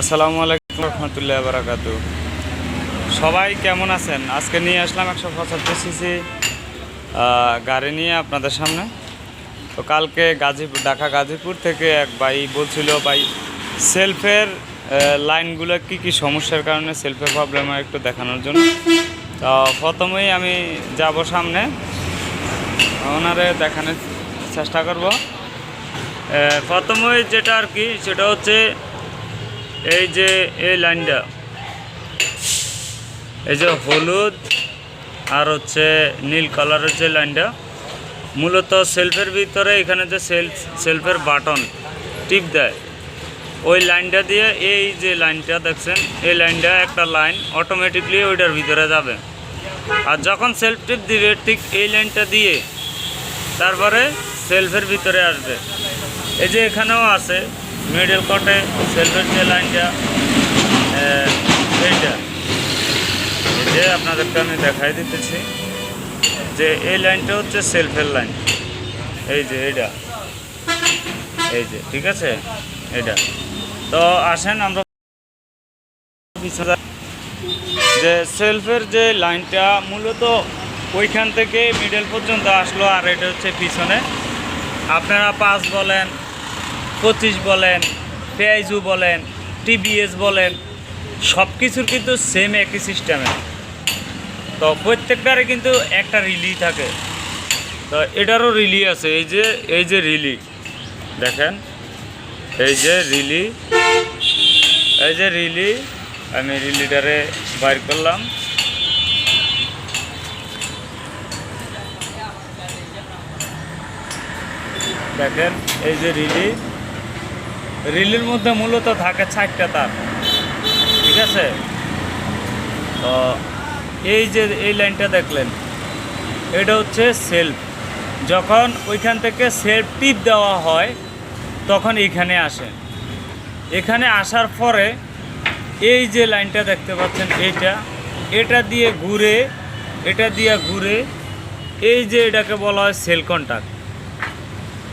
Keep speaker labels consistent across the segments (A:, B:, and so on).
A: আসসালামু আলাইকুম রহমতুল্লাহ বারাকাতু সবাই কেমন আছেন? আজকে নিয়ে আসলাম একশো পঁচাত্তর সিসি গাড়ি নিয়ে আপনাদের সামনে। তো কালকে গাজীপুর, ঢাকা গাজীপুর থেকে এক ভাই বলছিল, ভাই সেলফের লাইনগুলো কি কি সমস্যার কারণে সেলফের প্রবলেম হয় একটু দেখানোর জন্য? তো প্রথমেই আমি যাব সামনে। ওনারে দেখানোর চেষ্টা করব। প্রথমেই যেটা আর কি, সেটা হচ্ছে এই যে এই লাইনটা। এই যে হলুদ আর হচ্ছে নীল কালারের যে লাইনটা, মূলত সেলফের ভিতরে এখানে যে সেলফ সেলফের বাটন টিপ দেয়, ওই লাইনটা দিয়ে এই যে লাইনটা দেখছেন, এই লাইনটা একটা লাইন অটোমেটিকলি ওইটার ভিতরে যাবে। আর যখন সেলফ টিপ দিবে, ঠিক এই লাইনটা দিয়ে তারপরে সেলফের ভিতরে আসবে। এই যে এখানেও আছে মিডল কটে সেলফের যে লাইনটা এইটা। এই যে আপনাদেরকে আমি দেখাই দিতেছি, যে এই লাইনটা হচ্ছে সেলফের লাইন এই যে এইটা। এই যে, ঠিক আছে? এটা তো আসেন আমরা যে সেলফের যে লাইনটা মূলত ওইখান থেকে মিডল পর্যন্ত আসলো, আর এটা হচ্ছে পিছনে। আপনারা পাস বলেন পঁচিশ বলেন, পেঁয়াজু বলেন টিবিএস বলেন সব কিছুর কিন্তু সেম একই সিস্টেমে তো প্রত্যেকটারে কিন্তু একটা রিলি থাকে। তো এটারও রিলি আছে, এই যে এই যে রিলি দেখেন, এই যে রিলি এই যে রিলি আমি রিলিটারে বাইর করলাম। দেখেন, এই যে রিলি রিলির মধ্যে মূলত থাকে চারটা তার। ঠিক আছে? তো এই যে এই লাইনটা দেখলেন, এটা হচ্ছে সেলফ যখন ওইখান থেকে সেলফ টিপ দেওয়া হয়, তখন এখানে আসে। এখানে আসার পরে এই যে লাইনটা দেখতে পাচ্ছেন, এইটা, এটা দিয়ে ঘুরে, এটা দিয়ে ঘুরে, এই যে এটাকে বলা হয় সেল কন্টাক্ট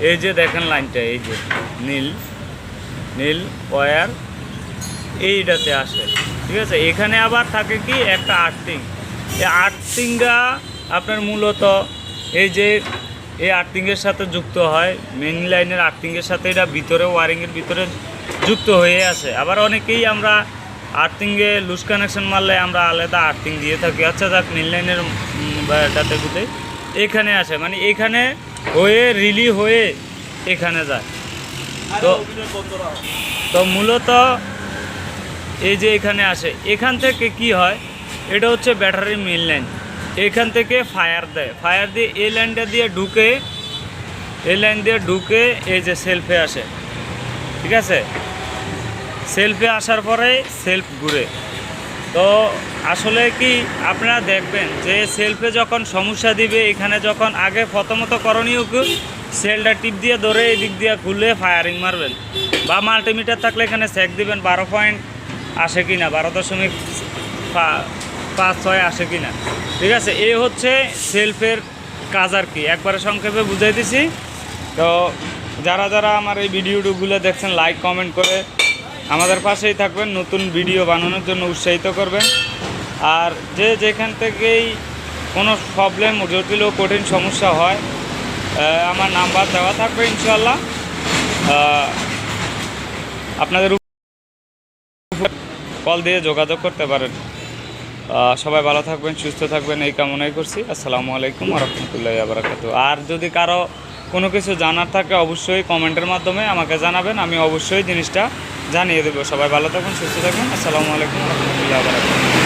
A: এই যে দেখেন লাইনটা, এই যে নীল। নীল, ওয়ার, এইটাতে আসে। ঠিক আছে? এখানে আবার থাকে কি? একটা আর্থিং। এই আর্থিংটা আপনার মূলত এই যে এই আর্থিংয়ের সাথে যুক্ত হয় মেন লাইনের আর্থিংয়ের সাথে এটা ভিতরে ওয়ারিংয়ের ভিতরে যুক্ত হয়ে আছে। আবার অনেকেই আমরা আর্থিংয়ে লুজ কানেকশন মারলে আমরা আলাদা আর্থিং দিয়ে থাকি। আচ্ছা যাক মেন লাইনের ডাতে গুতে এখানে আসে। মানে এখানে হয়ে রিলি হয়ে এখানে যায়। তো তো মূলত এই যে এখানে আসে, এখান থেকে কি হয়? এটা হচ্ছে ব্যাটারি মেন লাইন এখান থেকে ফায়ার দেয়। ফায়ার দিয়ে এই লাইনটা দিয়ে ঢুকে, এই লাইন দিয়ে ঢুকে এই যে সেলফে আসে। ঠিক আছে? সেলফে আসার পরে সেলফ ঘুরে। তো আসলে কি আপনারা দেখবেন যে সেলফে যখন সমস্যা দিবে, এখানে যখন আগে প্রথমত করণীয় সেলটা টিপ দিয়ে ধরে এই দিক দিয়ে খুলে ফায়ারিং মারবেন। বা মাল্টিমিটার থাকলে এখানে সেক দিবেন, বারো পয়েন্ট আসে কি না বারো দশমিক পাঁচ ছয় আসে কি না ঠিক আছে? এ হচ্ছে সেলফের কাজ আর কি। একবারে সংক্ষেপে বুঝাই দিছি। তো যারা যারা আমার এই ভিডিওগুলো দেখছেন লাইক কমেন্ট করে আমাদের পাশেই থাকবেন, নতুন ভিডিও বানানোর জন্য উৎসাহিত করবেন। আর যে যেখান থেকেই কোনো প্রবলেম জটিল ও কঠিন সমস্যা হয় আমার নাম্বার দেওয়া থাকবে ইনশাল্লাহ আপনাদের কল দিয়ে যোগাযোগ করতে পারেন। সবাই ভালো থাকবেন, সুস্থ থাকবেন, এই কামনাই করছি। আসসালামু আলাইকুম রহমতুল্লাহ আবরাকাতু আর যদি কারও কোনো কিছু জানার থাকে, অবশ্যই কমেন্টের মাধ্যমে আমাকে জানাবেন। আমি অবশ্যই জিনিসটা জানিয়ে দেবো। সবাই ভালো থাকুন, সুস্থ থাকুন। আসসালামু আলাইকুম রহমতুল্লাহ আবরাকাতু